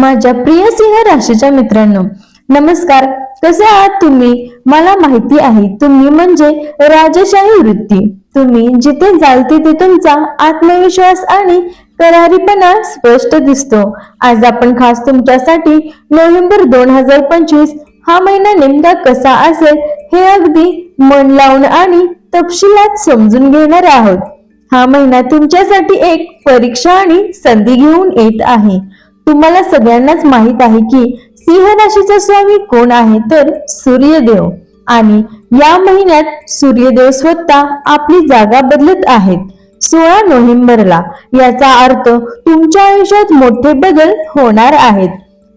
माझ्या प्रिय सिंह राशीच्या मित्रांनो नमस्कार. कसे आहात तुम्ही? मला माहिती आहे तुम्ही म्हणजे राजशाही वृत्ती. तुम्ही जिथे जाल तिथे तुमचा आत्मविश्वास आणि करारीपणा स्पष्ट दिसतो. आज आपण खास तुमच्यासाठी नोव्हेंबर दोन हजार पंचवीस हा महिना नेमका कसा असेल हे अगदी मन लावून आणि तपशिलात समजून घेणार आहोत. हा महिना तुमच्यासाठी एक परीक्षा आणि संधी घेऊन येत आहे. तुम्हाला सगळ्यांनाच माहीत आहे की सिंह राशीचा स्वामी कोण आहे तर सूर्यदेव. आणि या महिन्यात सूर्यदेव स्वतः आपली जागा बदलत आहेत. सोळा नोव्हेंबरला याचा अर्थ तुमच्या आयुष्यात मोठे बदल होणार आहेत.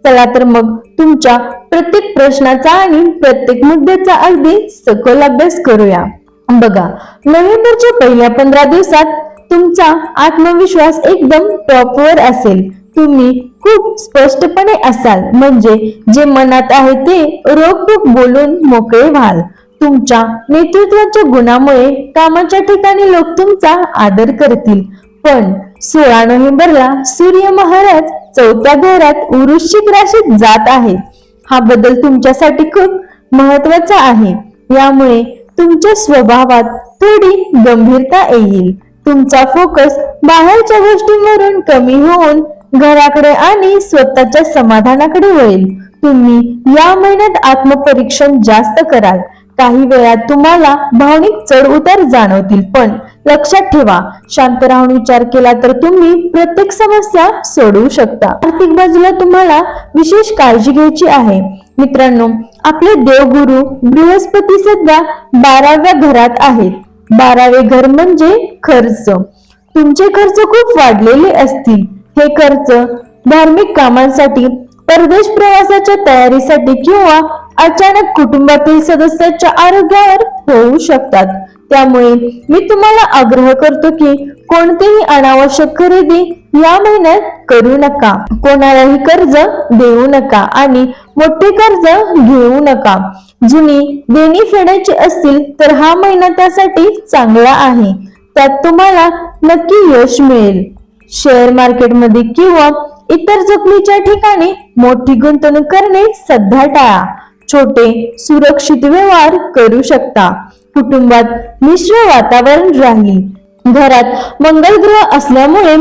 चला तर मग तुमच्या प्रत्येक प्रश्नाचा आणि प्रत्येक मुद्द्याचा अगदी सखोल अभ्यास करूया. बघा नोव्हेंबरच्या पहिल्या पंधरा दिवसात तुमचा आत्मविश्वास एकदम टॉपवर असेल. तुम्ही खूप स्पष्टपणे असाल. म्हणजे जे मनात आहे ते रोखोक बोलून मोकळे व्हाल. तुमच्या नेतृत्वाच्या गुणामुळे कामाच्या ठिकाणी लोक तुमचा आदर करतील. पण सोळा नोव्हेंबरला सूर्य महाराज चौथ्या घरात वृश्चिक राशीत जात आहेत. हा बदल तुमच्यासाठी खूप महत्त्वाचा आहे. यामुळे तुमच्या स्वभावात थोडी गंभीरता येईल. तुमचा फोकस बाहेरच्या गोष्टींवरून कमी होऊन घराकडे आणि स्वतःच्या समाधानाकडे होईल तुम्ही या महिन्यात आत्मपरीक्षण जास्त कराल. काही वेळात तुम्हाला भावनिक चढ उतार जाणवतील पण लक्षात ठेवा शांत राहून विचार केला तर तुम्ही प्रत्येक समस्या सोडवू शकता. आर्थिक बाजूला तुम्हाला विशेष काळजी घ्यायची आहे. मित्रांनो आपले देवगुरु बृहस्पती सध्या बाराव्या घरात आहेत. बारावे घर म्हणजे खर्च. तुमचे खर्च खूप वाढलेले असतील. हे खर्च धार्मिक कामांसाठी परदेश प्रवासाच्या तयारीसाठी किंवा अचानक कुटुंबातील सदस्याच्या आरोग्यावर होऊ शकतात. त्यामुळे मी तुम्हाला आग्रह करतो की कोणतीही अनावश्यक खरेदी या महिन्यात करू नका. कोणालाही कर्ज देऊ नका आणि मोठे कर्ज घेऊ नका. जुनी देणी फेडायची असतील तर हा महिना त्यासाठी चांगला आहे. त्यात तुम्हाला नक्की यश मिळेल. शेअर मार्केटमध्ये किंवा इतर जोखमीच्या ठिकाणी मोठी गुंतवणूक करणे सध्या टाळा. छोटे सुरक्षित व्यवहार करू शकता. कुटुंबात मिश्र वातावरण राहील. घरात मंगल ग्रह असल्यामुळे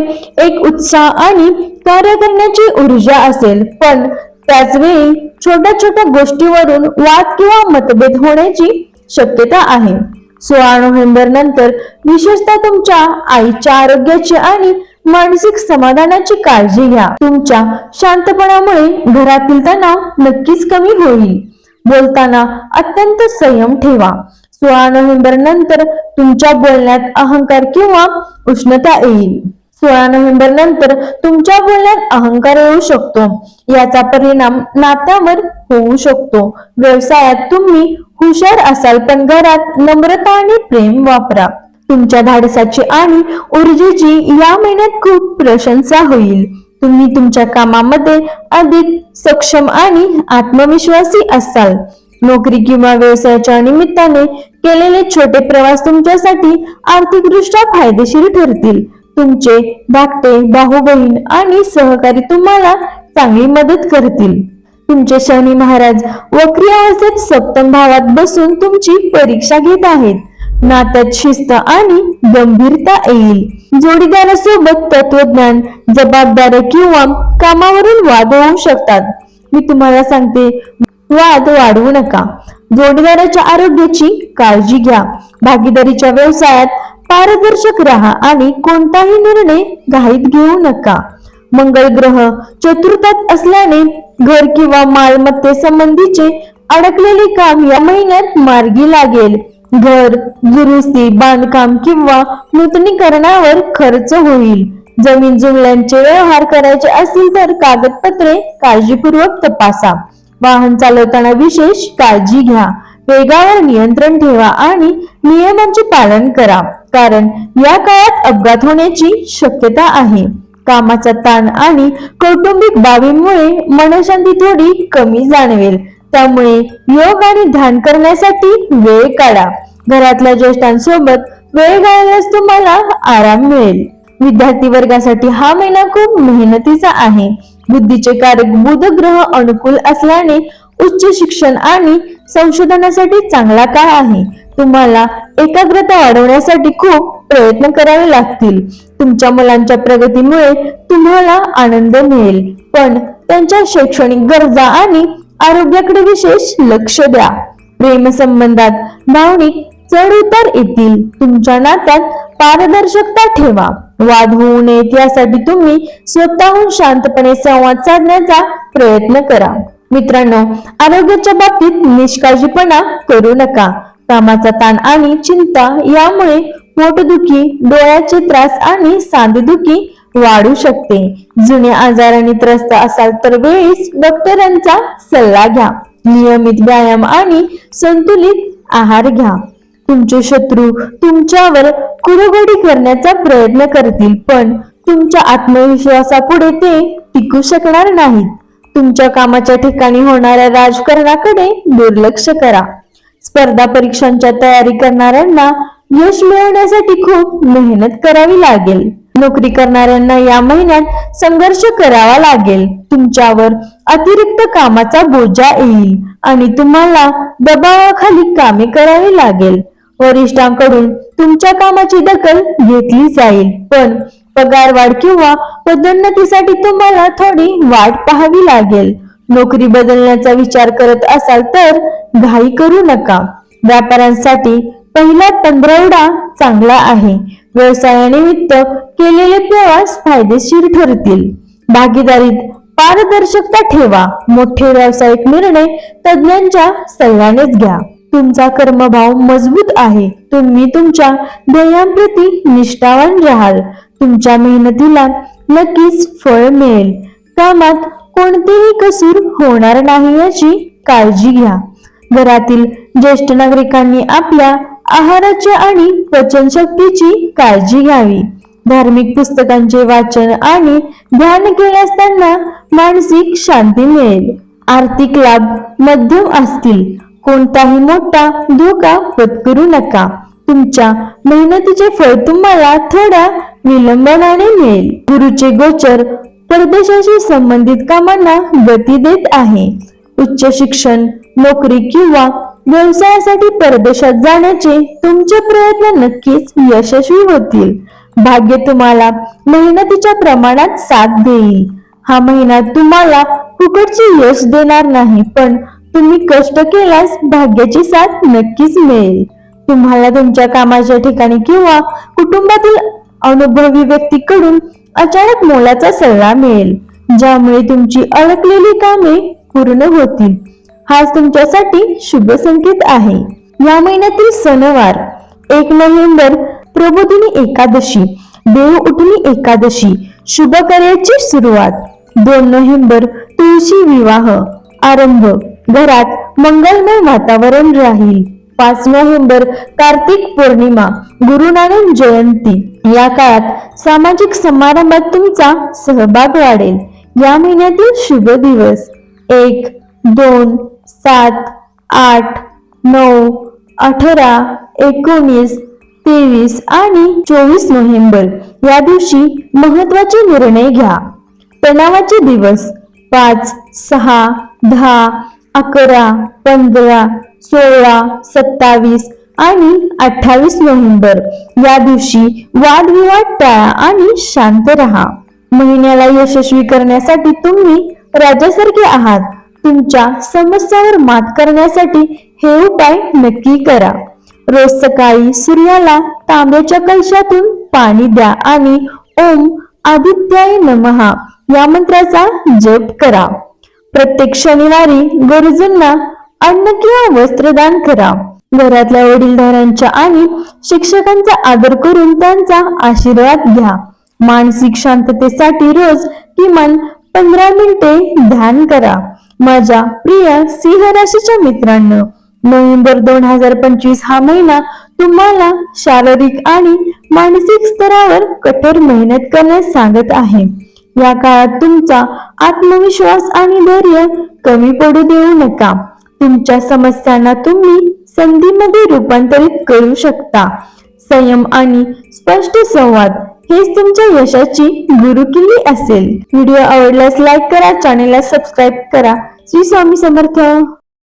एक उत्साह आणि कार्य करण्याची ऊर्जा असेल. पण त्याचवेळी छोट्या छोट्या गोष्टीवरून वाद किंवा मतभेद होण्याची शक्यता आहे. सोळा नोव्हेंबर नंतर विशेषतः तुमच्या आईच्या आरोग्याची आणि मानसिक समाधानाची काळजी घ्या. तुमच्या शांतपणामुळे घरातील तणाव नक्कीच कमी होईल. बोलताना अत्यंत संयम ठेवा. सोळा नोव्हेंबर नंतर तुमच्या बोलण्यात अहंकार किंवा उष्णता येईल. सोळा नोव्हेंबर नंतर तुमच्या बोलण्यात अहंकार येऊ शकतो. याचा परिणाम नात्यावर होऊ शकतो. व्यवसायात तुम्ही हुशार असाल पण घरात नम्रता आणि प्रेम वापरा. तुमच्या धाडसाची आणि ऊर्जेची या महिन्यात खूप प्रशंसा होईल. तुम्ही तुमच्या कामामध्ये अधिक सक्षम आणि आत्मविश्वासी असाल. नोकरी किंवा व्यवसायाच्या निमित्ताने केलेले छोटे प्रवास तुमच्यासाठी आर्थिकदृष्ट्या फायदेशीर ठरतील. तुमचे धाकटे भाऊ बहीण आणि सहकारी तुम्हाला चांगली मदत करतील. तुमचे शनी महाराज वक्री अवस्थेत सप्तम भावात बसून तुमची परीक्षा घेत आहेत. नात्यात शिस्त आणि गंभीरता येईल. जोडीदारासोबत तत्वज्ञान जबाबदार किंवा कामावरून वाद होऊ शकतात. मी तुम्हाला सांगते वाद वाढवू नका. जोडीदाराच्या आरोग्याची काळजी घ्या. भागीदारीच्या व्यवसायात पारदर्शक राहा आणि कोणताही निर्णय घाईत घेऊ नका. मंगळ ग्रह चतुर्थात असल्याने घर किंवा मालमत्ते संबंधीचे अडकलेले काम या महिन्यात मार्गी लागेल. घर दुरुस्ती बांधकाम किंवा नूतनीकरणावर खर्च होईल. जमीन जुमल्यांचे व्यवहार करायचे असतील तर कागदपत्रे काळजीपूर्वक तपासा. वाहन चालवताना विशेष काळजी घ्या. वेगावर नियंत्रण ठेवा आणि नियमांचे पालन करा. कारण या काळात अपघात होण्याची शक्यता आहे. कामाचा ताण आणि कौटुंबिक बाबींमुळे मनशांती थोडी कमी जाणवेल. त्यामुळे योग आणि ध्यान करण्यासाठी वेळ काढा. घरातल्या ज्येष्ठांसोबत वेळ घालवल्यास तुम्हाला आराम मिळेल. विद्यार्थी वर्गासाठी हा महिना खूप मेहनतीचा आहे. बुद्धीचे कारक बुध ग्रह अनुकूल असल्याने उच्च शिक्षण आणि संशोधनासाठी चांगला काळ आहे. तुम्हाला एकाग्रता वाढवण्यासाठी खूप प्रयत्न करावे लागतील. तुमच्या मुलांच्या प्रगतीमुळे तुम्हाला आनंद मिळेल. पण त्यांच्या शैक्षणिक गरजा आणि आरोग्याकडे विशेष लक्ष द्या. प्रेमसंबंधात भावनिक चढ उतार येतील. तुमच्या नात्यात पारदर्शकता ठेवा. वाद होऊ नयेत यासाठी तुम्ही स्वतःहून शांतपणे संवाद साधण्याचा प्रयत्न करा. मित्रांनो आरोग्याच्या बाबतीत निष्काळजीपणा करू नका. कामाचा ताण आणि चिंता यामुळे पोटदुखी डोळ्याचे त्रास आणि सांधेदुखी वाढू शकते. जुन्या आजाराने त्रस्त असाल तर वेळीच डॉक्टरांचा सल्ला घ्या. नियमित व्यायाम आणि संतुलित आहार घ्या. तुमचे शत्रू तुमच्यावर कुरघोडी करण्याचा प्रयत्न करतील पण तुमच्या आत्मविश्वासापुढे ते टिकू शकणार नाहीत. तुमच्या कामाच्या ठिकाणी होणाऱ्या राजकारणाकडे दुर्लक्ष करा. स्पर्धा परीक्षांच्या तयारी करणाऱ्यांना यश मिळवण्यासाठी खूप मेहनत करावी लागेल. नोकरी करणाऱ्यांना या महिन्यात संघर्ष करावा लागेल. तुमच्यावर अतिरिक्त कामाचा बोजा येईल आणि तुम्हाला दबावाखाली कामे करावी लागेल. वरिष्ठांकडून तुमच्या कामाची दखल घेतली जाईल. पण पगारवाढ किंवा पदोन्नतीसाठी तुम्हाला थोडी वाट पाहावी लागेल. नोकरी बदलण्याचा विचार करत असाल तर घाई करू नका. व्यापाऱ्यांसाठी पहिला तंद्रवडा चांगला आहे. व्यवसायानिमित्त केलेले प्रवास फायदेशीर ठरतील. भागीदारीत पारदर्शकता ठेवा. मोठे व्यावसायिक निर्णय तज्ञांच्या सल्ल्यानेच घ्या. तुमचा कर्मभाव मजबूत आहे. तुम्ही तुमच्या ध्येयांप्रती निष्ठावान राहाल. तुमच्या मेहनतीला नक्कीच फळ मिळेल. कामात कोणतेही कसूर होणार नाही याची काळजी घ्या. घरातील ज्येष्ठ नागरिकांनी आपल्या आहाराची आणि पचनशक्तीची काळजी घ्यावी. धार्मिक पुस्तकांचे वाचन आणि ध्यान केल्यास त्यांना मानसिक शांती मिळेल. आर्थिक लाभ मध्यम असतील. कोणताही मोठा धोका पत्करू नका. तुमच्या मेहनतीचे फळ तुम्हाला थोड्या विलंबनाने मिळेल. गुरुचे गोचर परदेशाशी संबंधित कामांना गती देत आहे. उच्च शिक्षण नोकरी किंवा व्यवसायासाठी परदेशात जाण्याचे तुमचे प्रयत्न नक्कीच यशस्वी होतील. भाग्य तुम्हाला मेहनतीच्या प्रमाणात साथ देईल. हा महिना तुम्हाला फुकटचे यश देणार नाही पण तुम्ही कष्ट केल्यास भाग्याची साथ नक्कीच मिळेल. तुम्हाला तुमच्या कामाच्या ठिकाणी किंवा कुटुंबातील अनुभवी व्यक्तीकडून अचानक मोलाचा सल्ला मिळेल ज्यामुळे तुमची अडकलेली कामे पूर्ण होतील. हाच तुमच्यासाठी शुभ संकेत आहे. या महिन्यातील सणवार एक नोव्हेंबर प्रबोधिनी एकादशी देव उठणी एकादशी शुभ कार्याची सुरुवात दोन नोव्हेंबर तुळशी विवाह आरंभ घरात मंगलमय वातावरण राहील. पाच नोव्हेंबर कार्तिक पौर्णिमा गुरु नानक जयंती. या काळात सामाजिक समारंभात तुमचा सहभाग वाढेल. या महिन्यातील शुभ दिवस एक दोन सात आठ नऊ अठरा एकोणीस तेवीस आणि चोवीस नोव्हेंबर या दिवशी महत्त्वाचे निर्णय घ्या. तणावाचे दिवस पाच सहा दहा अकरा पंधरा सोळा सत्तावीस आणि अठ्ठावीस नोव्हेंबर या दिवशी वादविवाद टाळा आणि शांत राहा. महिन्याला यशस्वी करण्यासाठी तुम्ही राजासारखे आहात. तुमच्या समस्यावर मात करण्यासाठी हे उपाय नक्की करा. रोज सकाळी सूर्याला तांब्याच्या कलशातून पाणी द्या आणि ओम आदित्याय नमहा या मंत्राचा जप करा. प्रत्येक शनिवारी गरजूंना अन्न किंवा वस्त्रदान करा. घरातल्या वडीलधाऱ्यांच्या आणि शिक्षकांचा आदर करून त्यांचा आशीर्वाद घ्या. मानसिक शांततेसाठी रोज किमान पंधरा मिनिटे ध्यान करा. माझ्या प्रिय सिंह राशीच्या मित्रांनो नोव्हेंबर दोन हजार पंचवीस हा महिना तुम्हाला शारीरिक आणि मानसिक स्तरावर कठोर मेहनत करण्यास सांगत आहे. या काळात तुमचा आत्मविश्वास आणि धैर्य कमी पडू देऊ नका. तुमच्या समस्यांना तुम्ही संधीमध्ये रूपांतरित करू शकता. संयम आणि स्पष्ट संवाद हेच तुमच्या यशाची गुरुकिल्ली असेल. व्हिडिओ आवडल्यास लाईक करा चॅनेलला सबस्क्राईब करा. श्री स्वामी समर्थ.